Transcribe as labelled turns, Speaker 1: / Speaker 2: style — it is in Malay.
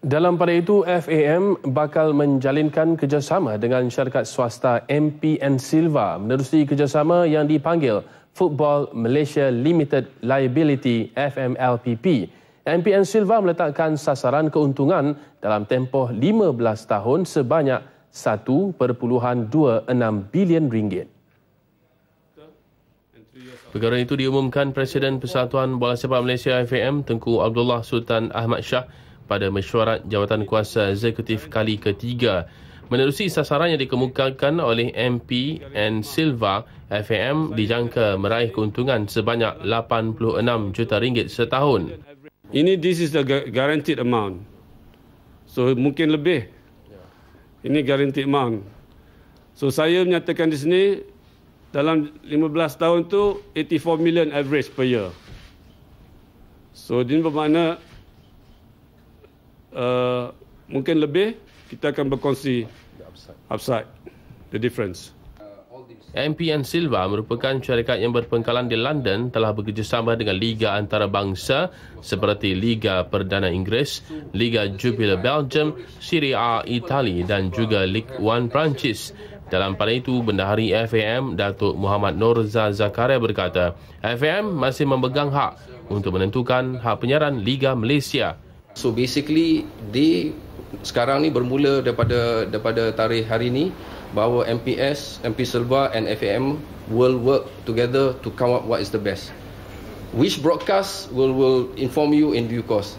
Speaker 1: Dalam pada itu, FAM bakal menjalinkan kerjasama dengan syarikat swasta MPN Silva menerusi kerjasama yang dipanggil Football Malaysia Limited Liability FMLPP. MPN Silva meletakkan sasaran keuntungan dalam tempoh 15 tahun sebanyak 1.26 bilion ringgit. Perkara itu diumumkan Presiden Persatuan Bola Sepak Malaysia FAM Tengku Abdullah Sultan Ahmad Shah pada mesyuarat jawatan kuasa eksekutif kali ketiga. Menerusi sasaran yang dikemukakan oleh MP and Silva, FAM dijangka meraih keuntungan sebanyak 86 juta ringgit setahun.
Speaker 2: Ini this is the guaranteed amount. So mungkin lebih. Ini guaranteed amount. So saya menyatakan di sini dalam 15 tahun tu 84 million average per year. So ini bermakna uh, mungkin lebih kita akan berkongsi upside the difference.
Speaker 1: MPN Silva merupakan syarikat yang berpengkalan di London telah bekerjasama dengan Liga Antarabangsa seperti Liga Perdana Inggeris, Liga Jupiler Belgium, Serie A Itali dan juga Ligue 1 Perancis. Dalam pada itu, Bendahari FAM Datuk Muhammad Norza Zakaria berkata, FAM masih memegang hak untuk menentukan hak penyiaran Liga Malaysia.
Speaker 3: So basically, they sekarang ni bermula daripada daripada tarikh hari ini bahawa MPS, MP Silva and FAM will work together to come up what is the best. Which broadcast will will inform you in due course.